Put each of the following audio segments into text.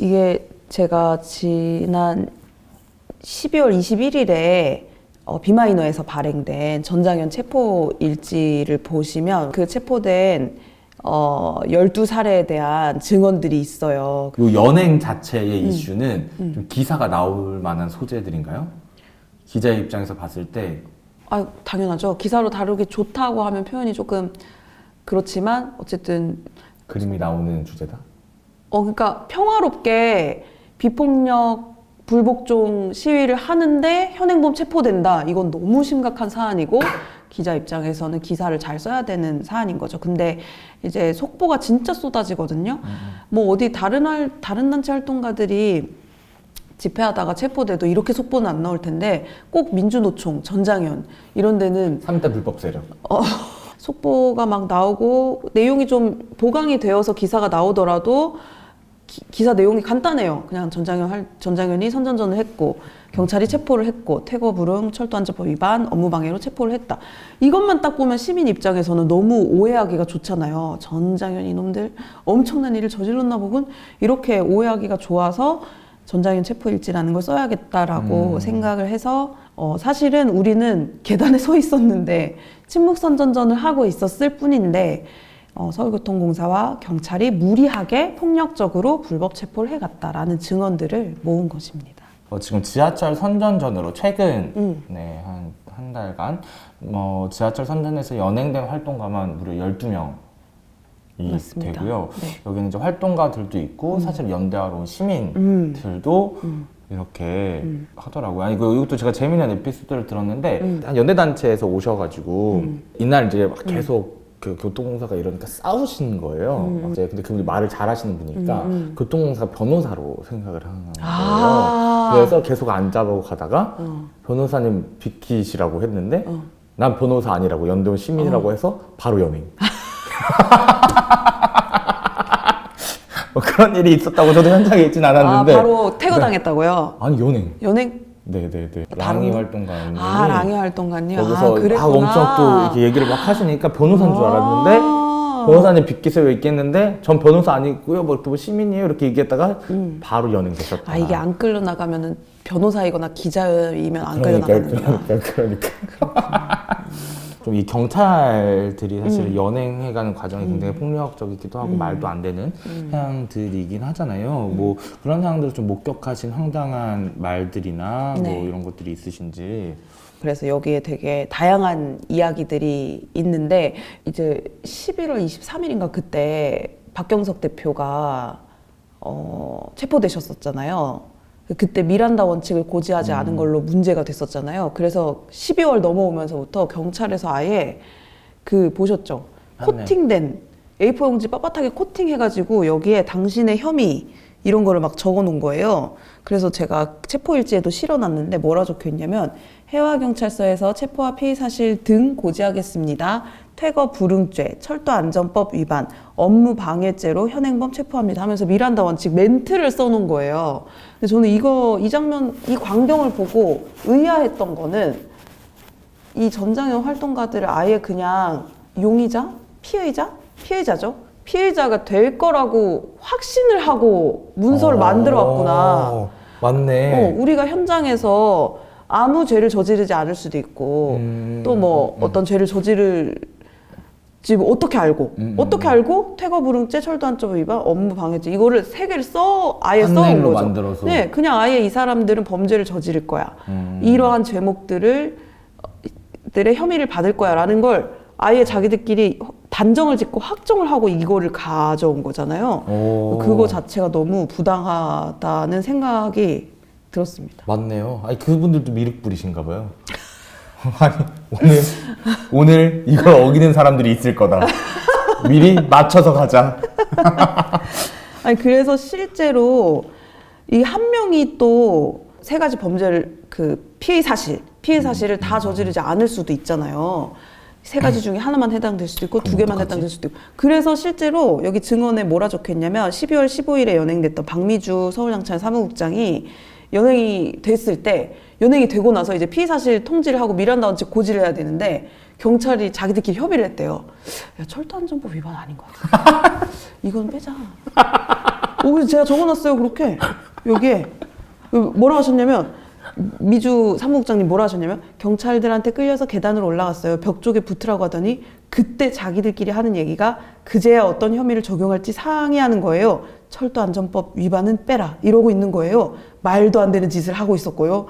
이게 제가 지난 12월 21일에 어, 비마이너에서 발행된 전장현 체포 일지를 보시면 그 체포된 어, 12살에 대한 증언들이 있어요. 요 연행 자체의 이슈는 좀 기사가 나올 만한 소재들인가요? 기자의 입장에서 봤을 때 아, 당연하죠. 기사로 다루기 좋다고 하면 표현이 조금 그렇지만 어쨌든 그림이 나오는 주제다. 어 그러니까 평화롭게 비폭력 불복종 시위를 하는데 현행범 체포된다. 이건 너무 심각한 사안이고 기자 입장에서는 기사를 잘 써야 되는 사안인 거죠. 근데 이제 속보가 진짜 쏟아지거든요. 뭐 어디 다른 할 다른 단체 활동가들이 집회하다가 체포돼도 이렇게 속보는 안 나올 텐데 꼭 민주노총, 전장현 이런 데는 3대 불법 세력. 어, 속보가 막 나오고 내용이 좀 보강이 되어서 기사가 나오더라도 기, 사 내용이 간단해요. 그냥 전장현 할, 전장현이 선전전을 했고 경찰이 체포를 했고 태거 불응 철도안전법 위반 업무방해로 체포를 했다. 이것만 딱 보면 시민 입장에서는 너무 오해하기가 좋잖아요. 전장현 이놈들 엄청난 일을 저질렀나 보군 이렇게 오해하기가 좋아서 전장현 체포 일지라는 걸 써야겠다라고 음. 생각을 해서 어, 사실은 우리는 계단에 서 있었는데 침묵 선전전을 하고 있었을 뿐인데 어, 서울교통공사와 경찰이 무리하게 폭력적으로 불법 체포를 해갔다라는 증언들을 모은 것입니다. 어, 지금 지하철 선전전으로 최근 음. 네, 한, 한 달간 뭐 지하철 선전에서 연행된 활동가만 무려 12명 이 맞습니다. 되고요. 네. 여기는 이제 활동가들도 있고 사실 연대하러 온 음. 시민들도 음. 이렇게 음. 하더라고요. 아니, 이것도 제가 재미난 에피소드를 들었는데, 음. 한 연대 단체에서 오셔가지고, 음. 이날 이제 막 계속 그 교통공사가 이러니까 싸우시는 거예요. 음. 이제 근데 그분이 말을 잘 하시는 분이니까, 음, 음. 교통공사 변호사로 생각을 하는 거예요. 아. 그래서 계속 안 잡아고 가다가, 어, 변호사님 비키시라고 했는데, 어. 난 변호사 아니라고, 연대원 시민이라고 해서 바로 연행. 뭐 그런 일이 있었다고 저도 현장에 있진 아, 않았는데. 바로 태거당했다고요? 아니, 연행. 연행? 네네네. 다른 랑이 분? 활동가님이 아, 랑이 활동가님. 거기서 아, 막 그랬구나. 엄청 또 이렇게 얘기를 막 하시니까 변호사인 줄 알았는데 아. 변호사님 빚기세요 있겠는데 전 변호사 아니고요 뭐 또 시민이에요 이렇게 얘기했다가 음. 바로 연행 되셨다. 아, 이게 안 끌려 나가면은 변호사이거나 기자이면 안 끌려 그러니까 나가는구나. 그러니까 그러니까 좀 이 경찰들이 사실 음. 연행해가는 과정이 굉장히 폭력적이기도 하고 말도 안 되는 음. 사항들이긴 하잖아요. 뭐 그런 사항들을 좀 목격하신 황당한 말들이나 네. 뭐 이런 것들이 있으신지. 그래서 여기에 되게 다양한 이야기들이 있는데 이제 11월 23일인가 그때 박경석 대표가 어, 체포되셨었잖아요. 그때 미란다 원칙을 고지하지 않은 걸로 문제가 됐었잖아요. 그래서 12월 넘어오면서부터 경찰에서 아예 그 보셨죠? 맞네. 코팅된 A4 용지 빳빳하게 코팅해가지고 여기에 당신의 혐의 이런 거를 막 적어놓은 거예요. 그래서 제가 체포일지에도 실어놨는데 뭐라 적혀있냐면 해와경찰서에서 체포와 피의 사실 등 고지하겠습니다. 퇴거 불응죄, 철도안전법 위반, 업무 방해죄로 현행범 체포합니다 하면서 미란다 원칙 멘트를 써놓은 거예요. 근데 저는 이거 이 장면 이 광경을 보고 의아했던 거는 이 전장현 활동가들을 아예 그냥 용의자, 피의자, 피해자죠. 피해자가 될 거라고 확신을 하고 문서를 만들어 왔구나. 어, 맞네. 어, 우리가 현장에서 아무 죄를 저지르지 않을 수도 있고 음, 또뭐 음, 음. 어떤 죄를 저지를 지금 어떻게 알고 음, 음, 어떻게 음. 알고 퇴거 불응죄 철도안전법 위반 업무 방해죄 이거를 세 개를 써 아예 한 써온 거죠. 만들어서. 네, 그냥 아예 이 사람들은 범죄를 저지를 거야. 음. 이러한 죄목들을 들의 혐의를 받을 거야라는 걸 아예 자기들끼리 단정을 짓고 확정을 하고 이거를 가져온 거잖아요. 오. 그거 자체가 너무 부당하다는 생각이 들었습니다. 맞네요. 아니 그분들도 미륵 뿌리신가 봐요. 아니 오늘 오늘 이걸 어기는 사람들이 있을 거다. 미리 맞춰서 가자. 아니 그래서 실제로 이 한 명이 또 세 가지 범죄를 그 피해 사실 피해 사실을 다 저지르지 않을 수도 있잖아요. 세 가지 중에 하나만 해당될 수도 있고 두 개만? 해당될 수도 있고. 그래서 실제로 여기 증언에 뭐라 적혀있냐면 12월 15일에 연행됐던 박미주 서울장찰 사무국장이 연행이 됐을 때 연행이 되고 나서 이제 피해 사실 통지를 하고 미란다 원칙 고지를 해야 되는데 경찰이 자기들끼리 협의를 했대요. 야 철도안전법 위반 아닌 것 같아. 이건 빼자. 오, 그래서 제가 적어놨어요, 그렇게. 여기에. 뭐라 하셨냐면, 미주 사무국장님 뭐라 하셨냐면, 경찰들한테 끌려서 계단으로 올라갔어요. 벽 쪽에 붙으라고 하더니, 그때 자기들끼리 하는 얘기가 그제야 어떤 혐의를 적용할지 상의하는 거예요. 철도안전법 위반은 빼라. 이러고 있는 거예요. 말도 안 되는 짓을 하고 있었고요.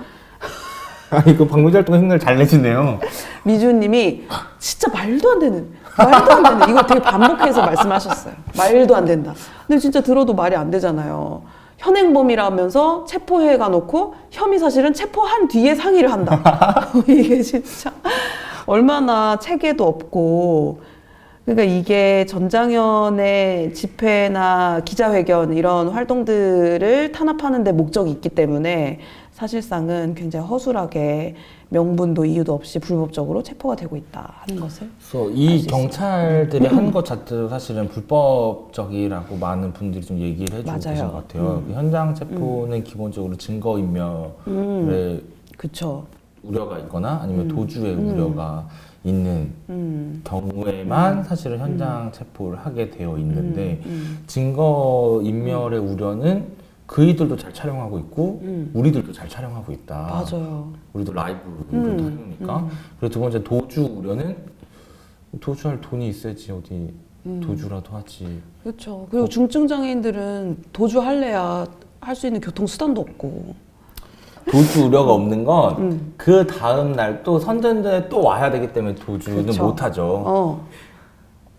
아 이거 방문활동 흉내를 잘 내시네요. 미주님이 진짜 말도 안 되는 말도 안 되는 이거 되게 반복해서 말씀하셨어요. 말도 안 된다. 근데 진짜 들어도 말이 안 되잖아요. 현행범이라면서 체포해 가놓고 혐의 사실은 체포한 뒤에 상의를 한다. 이게 진짜 얼마나 체계도 없고 그러니까 이게 전장현의 집회나 기자회견 이런 활동들을 탄압하는 데 목적이 있기 때문에 사실상은 굉장히 허술하게 명분도 이유도 없이 불법적으로 체포가 되고 있다 하는 것을 그래서 이. 경찰들이 한 것 자체도 사실은 불법적이라고 많은 분들이 좀 얘기를 해주고 맞아요. 계신 것 같아요. 그 현장 체포는 기본적으로 증거 인멸에 그쵸. 우려가 있거나 아니면 도주의 우려가 있는 음. 경우에만 사실은 현장 체포를 하게 되어 있는데 음. 증거 인멸의 우려는 그이들도 잘 촬영하고 있고 음. 우리들도 잘 촬영하고 있다. 맞아요. 우리도 라이브로 음, 해놓으니까. 그리고 두 번째 도주 우려는 도주할 돈이 있어야지 어디 음. 도주라도 하지. 그렇죠. 그리고 중증 장애인들은 도주할래야 할 수 있는 교통 수단도 없고. 도주 우려가 없는 건 음. 그 다음 날 또 선전대에 또 와야 되기 때문에 도주는 그쵸. 못 하죠. 어.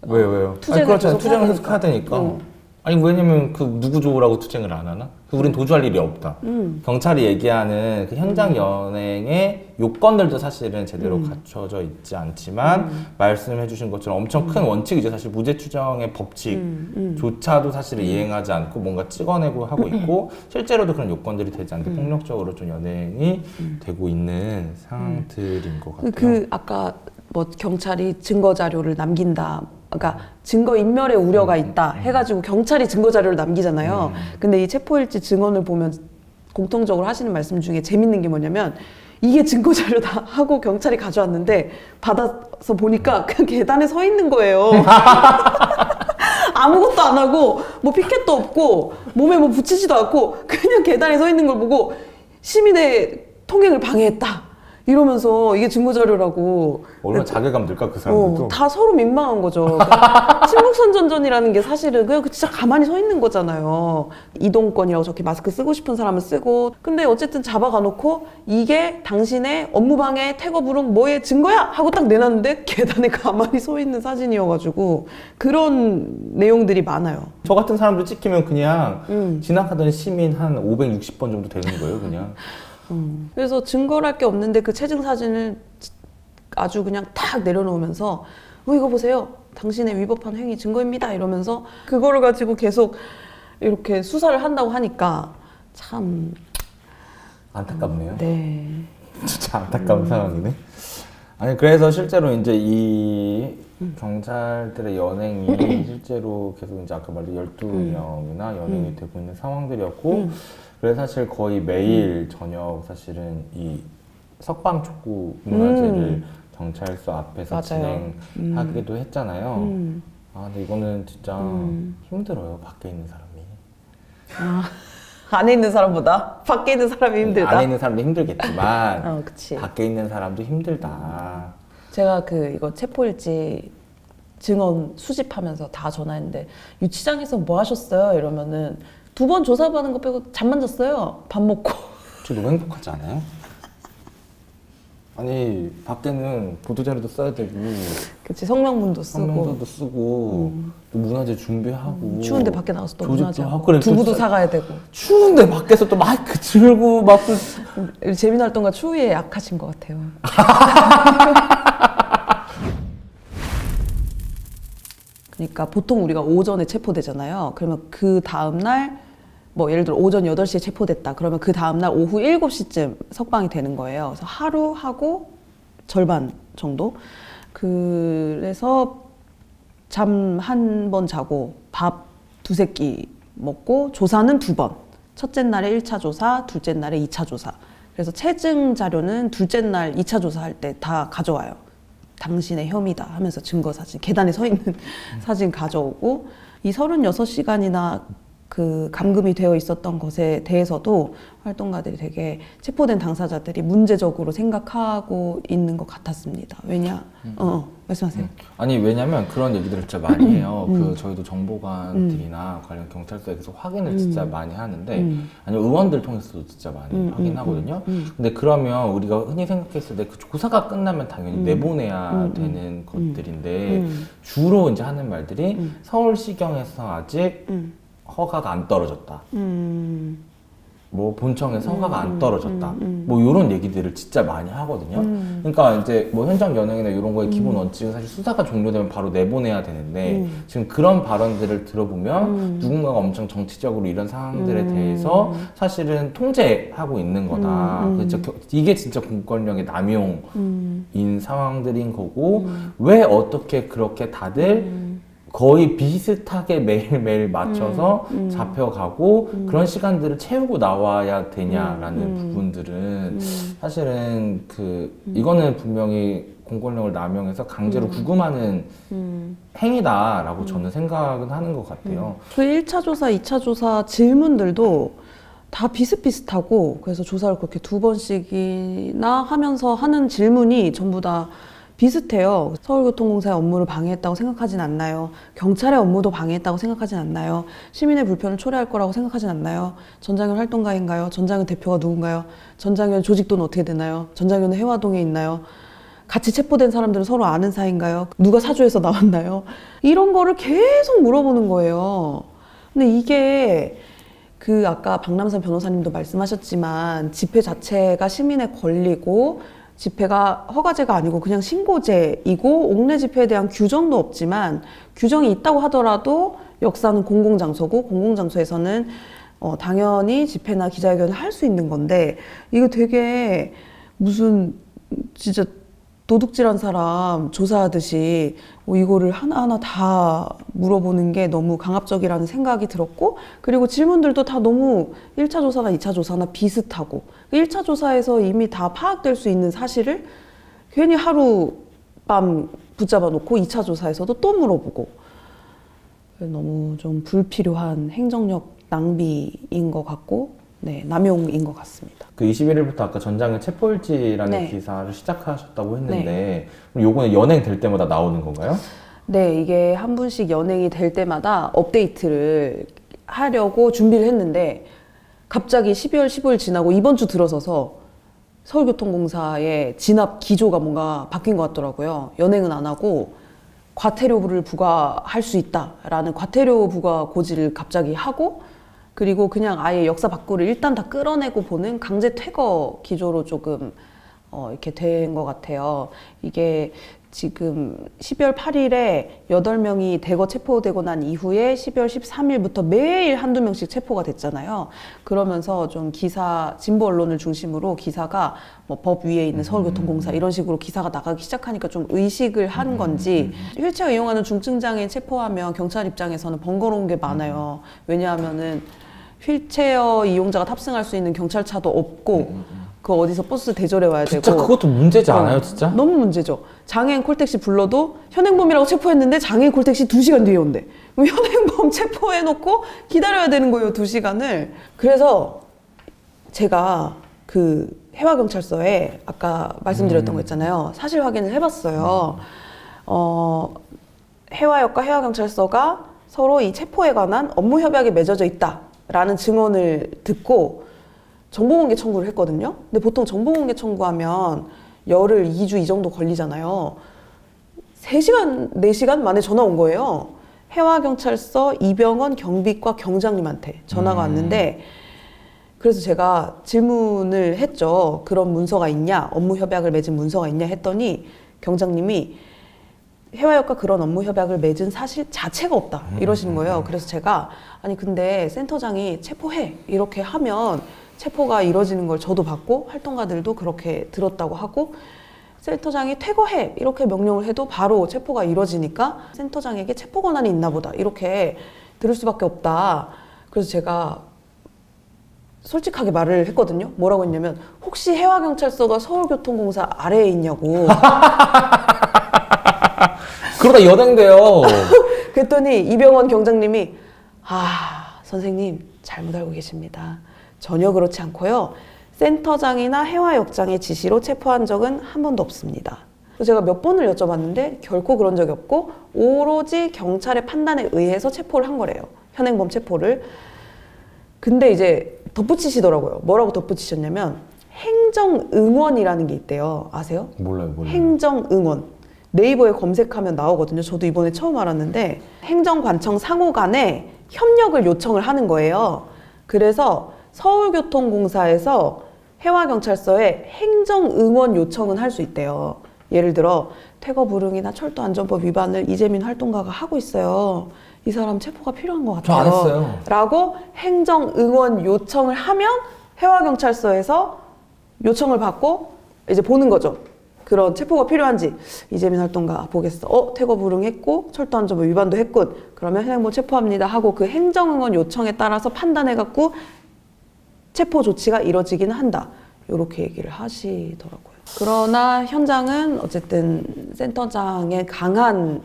왜요, 왜요? 투쟁을 아니, 그렇잖아요. 투쟁을 계속 해야 되니까. 어. 아니, 왜냐면 그 누구 좋으라고 투쟁을 안 하나? 그 우린 도주할 일이 없다. 음. 경찰이 얘기하는 그 현장 연행의 요건들도 사실은 제대로 음. 갖춰져 있지 않지만 말씀해 주신 것처럼 엄청 큰 원칙이죠. 사실 무죄 추정의 법칙조차도 음. 사실은 이행하지 않고 뭔가 찍어내고 하고 있고 실제로도 그런 요건들이 되지 않는데 폭력적으로 좀 연행이 되고 있는 상황들인 것 같아요. 그 아까 뭐 경찰이 증거 자료를 남긴다. 그러니까 증거 인멸의 우려가 있다 해가지고 경찰이 증거 자료를 남기잖아요. 근데 이 체포일지 증언을 보면 공통적으로 하시는 말씀 중에 재밌는 게 뭐냐면 이게 증거 자료다 하고 경찰이 가져왔는데 받아서 보니까 그냥 계단에 서 있는 거예요. 아무것도 안 하고 뭐 피켓도 없고 몸에 뭐 붙이지도 않고 그냥 계단에 서 있는 걸 보고 시민의 통행을 방해했다 이러면서 이게 증거 자료라고 얼마나 자괴감 들까 그 사람들도. 어, 다 서로 민망한 거죠. 그러니까 침묵선전전이라는 게 사실은 그냥 그 진짜 가만히 서 있는 거잖아요. 이동권이라고 저렇게 마스크 쓰고 싶은 사람은 쓰고. 근데 어쨌든 잡아가놓고 이게 당신의 업무방해, 태거 불응 뭐의 증거야 하고 딱 내놨는데 계단에 가만히 서 있는 사진이어가지고 그런 내용들이 많아요. 저 같은 사람들 찍히면 그냥 음. 지나가던 시민 한 560번 정도 되는 거예요, 그냥. 그래서 증거를 할게 없는데 그 체증 사진을 아주 그냥 탁 내려놓으면서 어 이거 보세요. 당신의 위법한 행위 증거입니다. 이러면서 그거를 가지고 계속 이렇게 수사를 한다고 하니까 참 안타깝네요. 네. 진짜 안타까운 상황이네. 아니 그래서 실제로 이제 이 경찰들의 연행이 실제로 계속 이제 아까 말한 12명이나 연행이 되고 있는 상황들이었고 그래서 사실 거의 매일 저녁 사실은 이 석방 촉구 문화제를 경찰서 앞에서 맞아요. 진행하기도 했잖아요. 음. 아 근데 이거는 진짜 음. 힘들어요 밖에 있는 사람이. 아, 안에 있는 사람보다 밖에 있는 사람이 힘들다. 안에 있는 사람도 힘들겠지만 어. 밖에 있는 사람도 힘들다. 제가 그 이거 체포일지 증언 수집하면서 다 전화했는데 유치장에서 뭐 하셨어요? 이러면은 두 번 조사받은 거 빼고 잠만 잤어요. 밥 먹고. 저 너무 행복하지 않아요? 아니 밖에는 보도자료도 써야 되고 그치 성명문도 쓰고 성명서도 쓰고 또 문화재 준비하고 음, 추운데 밖에 나가서 또 조직도 문화제 하고 그래, 두부도 또 사가야 되고 추운데 밖에서 또 마이크 들고 막 또- 재민 활동가 추위에 약하신 것 같아요. 그러니까 보통 우리가 오전에 체포되잖아요. 그러면 그 다음 날 뭐 예를 들어 오전 8시에 체포됐다. 그러면 그 다음 날 오후 7시쯤 석방이 되는 거예요. 그래서 하루 하고 절반 정도. 그래서 잠 한 번 자고 밥 두세 끼 먹고 조사는 두 번. 첫째 날에 1차 조사, 둘째 날에 2차 조사. 그래서 체증 자료는 둘째 날 2차 조사할 때 다 가져와요. 당신의 혐의다 하면서 증거 사진, 계단에 서 있는 사진 가져오고 이 36시간이나 그 감금이 되어 있었던 것에 대해서도 활동가들이 되게 체포된 당사자들이 문제적으로 생각하고 있는 것 같았습니다. 왜냐? 어, 어, 말씀하세요. 아니 왜냐면 그런 얘기들을 진짜 많이 해요. 음. 그 저희도 정보관들이나 관련 경찰서에서 확인을 진짜 많이 하는데 음. 아니면 의원들 통해서도 진짜 많이 음, 확인하거든요. 음, 음. 근데 그러면 우리가 흔히 생각했을 때 그 조사가 끝나면 당연히 음. 내보내야 음, 음. 되는 것들인데 음, 주로 이제 하는 말들이 음. 서울시경에서 아직 음, 허가가 안 떨어졌다. 음, 뭐 본청에서 허가가 안 떨어졌다. 음, 음. 뭐 이런 얘기들을 진짜 많이 하거든요. 음. 그러니까 이제 뭐 현장 연행이나 이런 거의 기본 원칙은 사실 수사가 종료되면 바로 내보내야 되는데 음. 지금 그런 발언들을 들어보면 음. 누군가가 엄청 정치적으로 이런 상황들에 음. 대해서 사실은 통제하고 있는 거다. 음, 음. 그래서 겨- 이게 진짜 공권력의 남용인 음, 상황들인 거고 왜 어떻게 그렇게 다들 음. 거의 비슷하게 매일매일 맞춰서 음, 음. 잡혀가고 그런 시간들을 채우고 나와야 되냐라는 음, 음. 부분들은 음. 사실은 그 이거는 분명히 공권력을 남용해서 강제로 구금하는 음. 행위다라고 저는 생각은 하는 것 같아요. 그 1차 조사, 2차 조사 질문들도 다 비슷비슷하고 그래서 조사를 그렇게 두 번씩이나 하면서 하는 질문이 전부 다 비슷해요. 서울교통공사의 업무를 방해했다고 생각하진 않나요? 경찰의 업무도 방해했다고 생각하진 않나요? 시민의 불편을 초래할 거라고 생각하진 않나요? 전장현 활동가인가요? 전장현 대표가 누군가요? 전장현 조직도는 어떻게 되나요? 전장현은 해화동에 있나요? 같이 체포된 사람들은 서로 아는 사이인가요? 누가 사주에서 나왔나요? 이런 거를 계속 물어보는 거예요. 근데 이게 그 아까 박남선 변호사님도 말씀하셨지만 집회 자체가 시민의 권리고 집회가 허가제가 아니고 그냥 신고제이고 옥내 집회에 대한 규정도 없지만 규정이 있다고 하더라도 역사는 공공장소고 공공장소에서는 어, 당연히 집회나 기자회견을 할 수 있는 건데 이거 되게 무슨 진짜 도둑질한 사람 조사하듯이 뭐 이거를 하나하나 다 물어보는 게 너무 강압적이라는 생각이 들었고 그리고 질문들도 다 너무 1차 조사나 2차 조사나 비슷하고 1차 조사에서 이미 다 파악될 수 있는 사실을 괜히 하루밤 붙잡아 놓고 2차 조사에서도 또 물어보고. 너무 좀 불필요한 행정력 낭비인 것 같고 네, 남용인 것 같습니다. 그 21일부터 아까 전장의 체포일지라는 네. 기사를 시작하셨다고 했는데 그럼 요거는 연행될 때마다 나오는 건가요? 네, 이게 한 분씩 연행이 될 때마다 업데이트를 하려고 준비를 했는데 갑자기 12월 15일 지나고 이번 주 들어서서 서울교통공사의 진압 기조가 뭔가 바뀐 것 같더라고요. 연행은 안 하고 과태료를 부과할 수 있다라는 과태료 부과 고지를 갑자기 하고 그리고 그냥 아예 역사 밖으로 일단 다 끌어내고 보는 강제 퇴거 기조로 조금 어, 이렇게 된 것 같아요. 이게 지금 12월 8일에 8명이 대거 체포되고 난 이후에 12월 13일부터 매일 한두 명씩 체포가 됐잖아요. 그러면서 좀 기사, 진보 언론을 중심으로 기사가 뭐 법 위에 있는 서울교통공사 이런 식으로 기사가 나가기 시작하니까 좀 의식을 한 건지 휠체어 이용하는 중증장애인 체포하면 경찰 입장에서는 번거로운 게 많아요. 왜냐하면은 휠체어 이용자가 탑승할 수 있는 경찰차도 없고 그 어디서 버스 대절해 와야 되고 진짜 그것도 문제지 않아요, 어, 진짜? 너무 문제죠. 장애인 콜택시 불러도 현행범이라고 체포했는데 장애인 콜택시 2시간 뒤에 온대. 그럼 현행범 체포해놓고 기다려야 되는 거예요, 2시간을. 그래서 제가 그 해화경찰서에 아까 말씀드렸던 거 있잖아요. 사실 확인을 해봤어요. 어, 해화역과 해화경찰서가 서로 이 체포에 관한 업무 협약이 맺어져 있다라는 증언을 듣고 정보공개 청구를 했거든요. 근데 보통 정보공개 청구하면 열흘, 2주 이 정도 걸리잖아요. 3시간, 4시간 만에 전화 온 거예요. 해화경찰서 이병헌 경비과 경장님한테 전화가 음. 왔는데 그래서 제가 질문을 했죠. 그런 문서가 있냐? 업무 협약을 맺은 문서가 있냐? 했더니 경장님이 해화역과 그런 업무 협약을 맺은 사실 자체가 없다 이러시는 거예요. 그래서 제가 아니 근데 센터장이 체포해 이렇게 하면 체포가 이루어지는 걸 저도 봤고 활동가들도 그렇게 들었다고 하고 센터장이 퇴거해 이렇게 명령을 해도 바로 체포가 이루어지니까 센터장에게 체포 권한이 있나 보다 이렇게 들을 수밖에 없다. 그래서 제가 솔직하게 말을 했거든요. 뭐라고 했냐면 혹시 해화경찰서가 서울교통공사 아래에 있냐고. 그러다 연행돼요. 그랬더니 이병헌 경장님이 아 선생님 잘못 알고 계십니다. 전혀 그렇지 않고요. 센터장이나 해화역장의 지시로 체포한 적은 한 번도 없습니다. 제가 몇 번을 여쭤봤는데 결코 그런 적이 없고 오로지 경찰의 판단에 의해서 체포를 한 거래요. 현행범 체포를. 근데 이제 덧붙이시더라고요. 뭐라고 덧붙이셨냐면 행정응원이라는 게 있대요. 아세요? 몰라요, 몰라요. 행정응원. 네이버에 검색하면 나오거든요. 저도 이번에 처음 알았는데 행정관청 상호 간에 협력을 요청을 하는 거예요. 그래서 서울교통공사에서 해와경찰서에 행정응원 요청은 할 수 있대요. 예를 들어 퇴거 불응이나 철도 안전법 위반을 이재민 활동가가 하고 있어요. 이 사람 체포가 필요한 것저 같아요. 안 했어요. 라고 행정 응원 요청을 하면 해와 경찰서에서 요청을 받고 이제 보는 거죠. 그런 체포가 필요한지 이재민 활동가 보겠어. 어 퇴거 불응했고 철도 안전법 위반도 했군. 그러면 현행범 체포합니다 하고 그 행정 응원 요청에 따라서 판단해 갖고 체포 조치가 이뤄지기는 한다. 이렇게 얘기를 하시더라고요. 그러나 현장은 어쨌든 센터장의 강한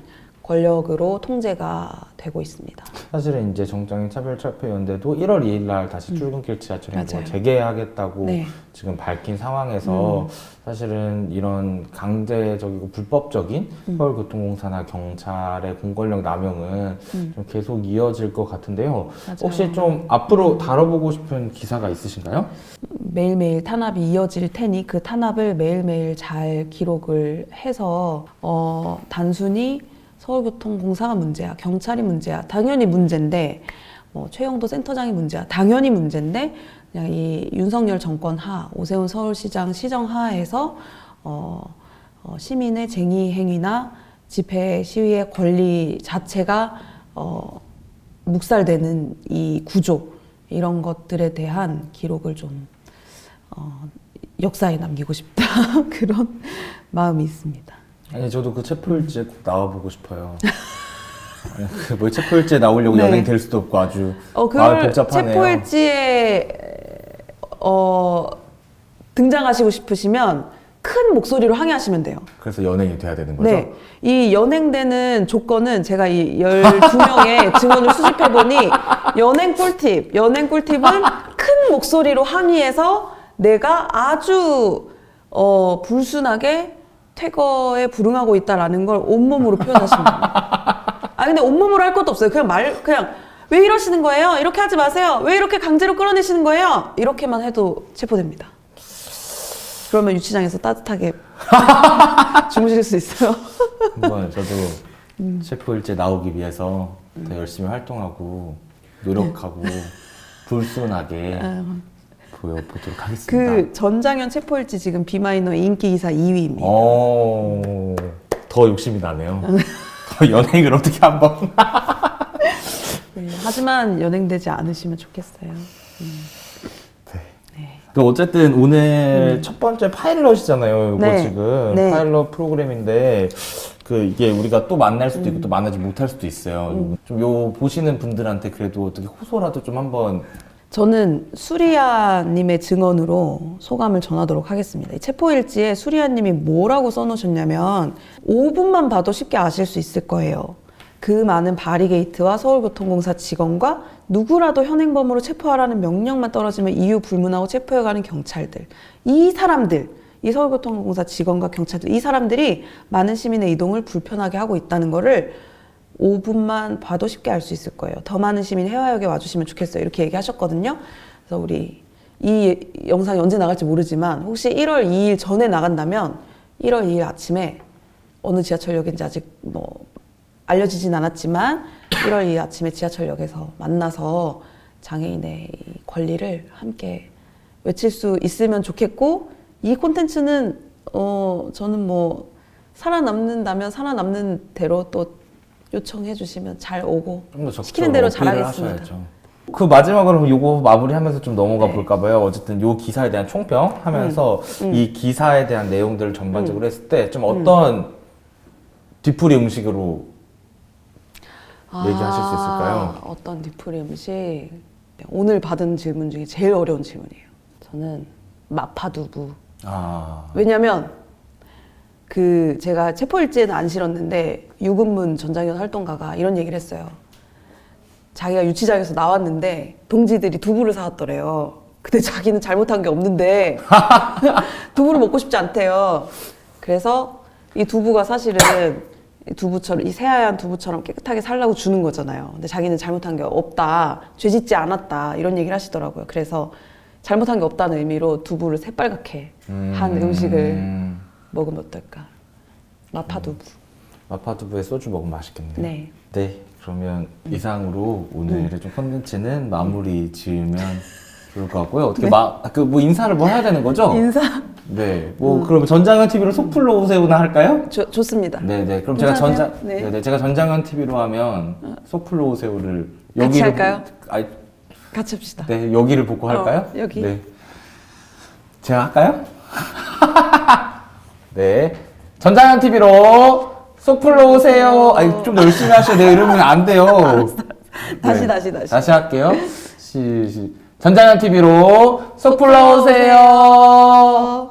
권력으로 통제가 되고 있습니다. 사실은 이제 정장인 차별 철폐 연대도 1월 2일 날 다시 출근길 지하철 음. 맞아요. 재개하겠다고 네. 지금 밝힌 상황에서 음. 사실은 이런 강제적이고 불법적인 음. 서울교통공사나 경찰의 공권력 남용은 음. 좀 계속 이어질 것 같은데요. 맞아요. 혹시 좀 앞으로 다뤄보고 싶은 기사가 있으신가요? 매일매일 탄압이 이어질 테니 그 탄압을 매일매일 잘 기록을 해서 어, 단순히 서울교통공사가 문제야, 경찰이 문제야, 당연히 문제인데 뭐 최영도 센터장이 문제야, 당연히 문제인데 그냥 이 윤석열 정권 하 오세훈 서울시장 시정 하에서 어, 어, 시민의 쟁의 행위나 집회 시위의 권리 자체가 어, 묵살되는 이 구조 이런 것들에 대한 기록을 좀 어, 역사에 남기고 싶다 그런 마음이 있습니다. 아니 저도 그 체포일지에 꼭 나와보고 싶어요. 아니, 그뭐 체포일지에 나오려고 네. 연예인 될 수도 없고 아주 어, 마음이 그 복잡하네요. 체포일지에 어, 등장하시고 싶으시면 큰 목소리로 항의하시면 돼요. 그래서 연예인이 돼야 되는 거죠? 네. 이 연행되는 조건은 제가 이 12명의 증언을 수집해보니 연행 꿀팁. 연행 꿀팁은 큰 목소리로 항의해서 내가 아주 어, 불순하게 퇴거에 불응하고 있다라는 걸 온몸으로 표현하시면 됩니다. 아, 근데 온몸으로 할 것도 없어요. 그냥 말, 그냥 왜 이러시는 거예요? 이렇게 하지 마세요. 왜 이렇게 강제로 끌어내시는 거예요? 이렇게만 해도 체포됩니다. 그러면 유치장에서 따뜻하게 주무실 수 있어요. 한번 저도 음. 체포일지에 나오기 위해서 더 열심히 활동하고 노력하고 불순하게 보여보도록 하겠습니다. 네. 그 전장현 체포일지 지금 비마이너 인기 기사 2위입니다. 어, 더 욕심이 나네요. 음. 더 연예인을 어떻게 한번 네, 하지만 연행되지 않으시면 좋겠어요. 그 어쨌든 오늘 첫 번째 파일럿이잖아요. 이거 네. 지금 네. 파일럿 프로그램인데 그 이게 우리가 또 만날 수도 음. 있고 또 만나지 못할 수도 있어요. 좀 요 보시는 분들한테 그래도 어떻게 호소라도 좀 한번 저는 수리아님의 증언으로 소감을 전하도록 하겠습니다. 이 체포일지에 수리아님이 뭐라고 써놓으셨냐면 5분만 봐도 쉽게 아실 수 있을 거예요. 그 많은 바리게이트와 서울교통공사 직원과 누구라도 현행범으로 체포하라는 명령만 떨어지면 이유 불문하고 체포해가는 경찰들. 이 사람들, 이 서울교통공사 직원과 경찰들, 이 사람들이 많은 시민의 이동을 불편하게 하고 있다는 거를 5분만 봐도 쉽게 알 수 있을 거예요. 더 많은 시민이 해화역에 와주시면 좋겠어요. 이렇게 얘기하셨거든요. 그래서 우리 이 영상이 언제 나갈지 모르지만 혹시 1월 2일 전에 나간다면 1월 2일 아침에 어느 지하철역인지 아직 뭐 알려지진 않았지만 1월 2일 아침에 지하철역에서 만나서 장애인의 이 권리를 함께 외칠 수 있으면 좋겠고 이 콘텐츠는 어 저는 뭐 살아남는다면 살아남는 대로 또 요청해 주시면 잘 오고 시키는 대로 잘하겠습니다. 그 마지막으로 요거 마무리하면서 좀 넘어가 네. 볼까 봐요. 어쨌든 요 기사에 대한 총평 하면서 음. 이 기사에 대한 내용들을 전반적으로 했을 때 좀 어떤 뒤풀이 음식으로 얘기하실 수 있을까요? 아, 어떤 뒤풀이 음식 오늘 받은 질문 중에 제일 어려운 질문이에요. 저는 마파두부. 아, 왜냐면 그 제가 체포일지에는 안 실었는데 유근문 전장현 활동가가 이런 얘기를 했어요. 자기가 유치장에서 나왔는데 동지들이 두부를 사왔더래요. 근데 자기는 잘못한 게 없는데 두부를 먹고 싶지 않대요. 그래서 이 두부가 사실은 이 두부처럼 이 새하얀 두부처럼 깨끗하게 살라고 주는 거잖아요. 근데 자기는 잘못한 게 없다, 죄짓지 않았다 이런 얘기를 하시더라고요. 그래서 잘못한 게 없다는 의미로 두부를 새빨갛게 한 음식을 먹으면 어떨까? 마파두부. 마파두부에 소주 먹으면 맛있겠네요. 네. 네, 그러면 이상으로 오늘의 좀 컨텐츠는 마무리 지으면 좋을 것 같고요. 어떻게 마, 그 뭐 인사를 뭐 해야 되는 거죠? 인사 네, 뭐 그러면 전장현 TV로 속풀로 오세요나 할까요? 좋- 좋습니다. 네, 네. 그럼 제가 인사하세요. 전장, 네. 네. 네, 제가 전장현 TV로 하면 속풀로 오세요를 같이 여기를 할까요? 보- 아니, 같이 합시다. 네, 여기를 보고 할까요? 어, 여기. 네. 제가 할까요? 네. 전장현 TV로 속풀로 오세요. 아니, 좀 더 열심히 하셔야 돼요. 이러면 안 돼요. 다시, 다시, 다시. 다시 할게요. 시, 시. 전장현 TV로 속풀로 오세요.